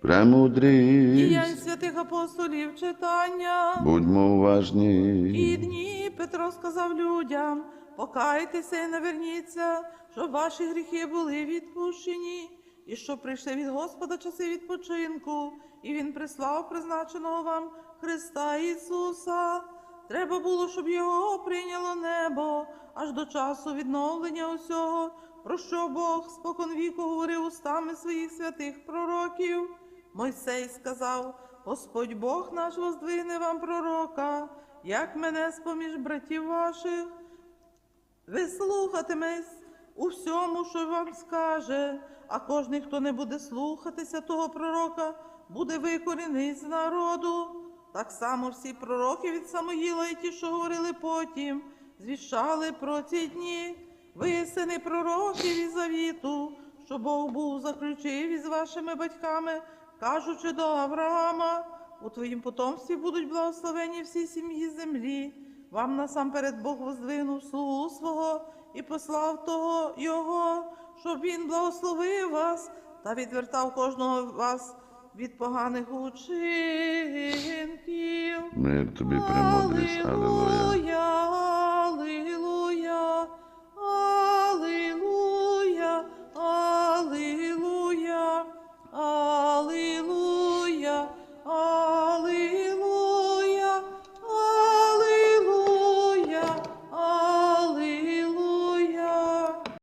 Премудрість, Діянь святих апостолів читання. будьмо уважні. І дні Петро сказав людям: покайтеся і наверніться, щоб ваші гріхи були відпущені, і щоб прийшли від Господа часи відпочинку, і Він прислав призначеного вам Христа Ісуса. Треба було, щоб його прийняло небо аж до часу відновлення усього, про що Бог споконвіку говорив устами своїх святих пророків. Мойсей сказав: Господь Бог наш воздвигне вам пророка, як мене з-поміж братів ваших. Ви слухатимесь у всьому, що вам скаже, а кожний, хто не буде слухатися того пророка, буде викорений з народу. Так само всі пророки від Самоїла і ті, що говорили потім, звіщали про ці дні. Ви, сини пророків і завіту, що Бог був заключив із вашими батьками, кажучи до Авраама, у твоїм потомстві будуть благословені всі сім'ї землі. Вам насамперед Бог воздвигнув слугу свого і послав того Його, щоб він благословив вас та відвертав кожного вас від поганих учинків. Мир тобі, премудрість, алілуя. Алілуя.